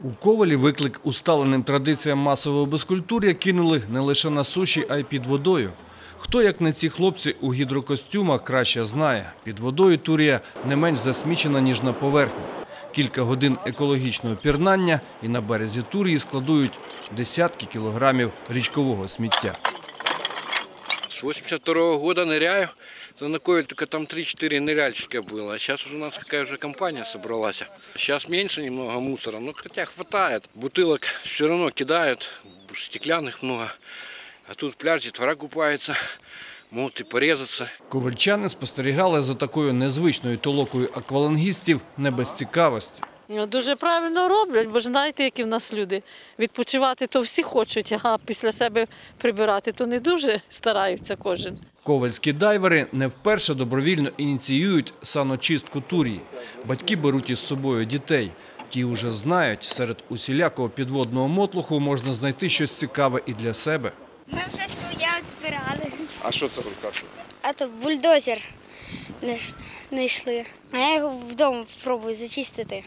У Ковалі виклик усталеним традиціям масового безкультур'я кинули не лише на суші, а й під водою. Хто, як не ці хлопці у гідрокостюмах, краще знає. Під водою Турія не менш засмічена, ніж на поверхні. Кілька годин екологічного пірнання і на березі Турії складують десятки кілограмів річкового сміття. С 82 года ныряю. За Накойль только там 3-4 ныряльщика было. А сейчас уже у нас какая уже компания собралась. Сейчас меньше немного мусора, но хотя хватает. Бутылок все равно кидают, стеклянных много. А тут пляж, детвора купается, могут и порезаться. Ковальчани спостерігали за такою незвичною толокою аквалангістів не без цікавості. Ну, Дуже правильно роблять, бо ж знаєте, які в нас люди. Відпочивати то всі хочуть, а після себе прибирати то не дуже стараються кожен. Ковальські дайвери не вперше добровільно ініціюють саночистку Турії. Батьки беруть із собою дітей. Ті вже знають, серед усілякого підводного мотлуху можна знайти щось цікаве і для себе. Ми вже своє збирали. А що це в руках? А то бульдозер знайш- знайшли. А я його вдома спробую зачистити.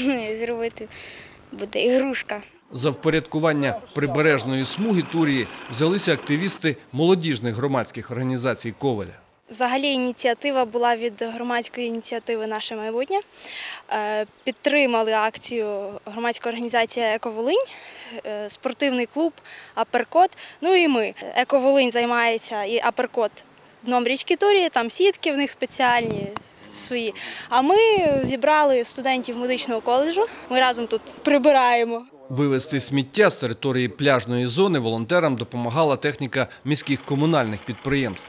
Зробити буде ігрушка. За впорядкування прибережної смуги Турії взялися активісти молодіжних громадських організацій Коваля. Взагалі ініціатива була від громадської ініціативи Наше майбутнє. Е, Підтримали акцію громадська організація Ековолинь, е, спортивний клуб Аперкот. Ну і ми. Ековолинь займається і Аперкот дном річки Турії, там сітки в них спеціальні свої. А ми зібрали студентів медичного коледжу. Ми разом тут прибираємо. Вивезти сміття з території пляжної зони волонтерам допомагала техніка міських комунальних підприємств.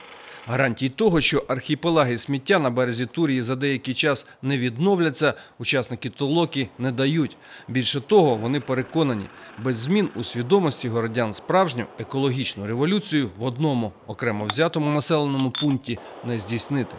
Гарантій того, що архіпелаги сміття на березі Турії за деякий час не відновляться, учасники толоки не дають. Більше того, вони переконані, без змін у свідомості городян справжню екологічну революцію в одному окремо взятому населеному пункті не здійснити.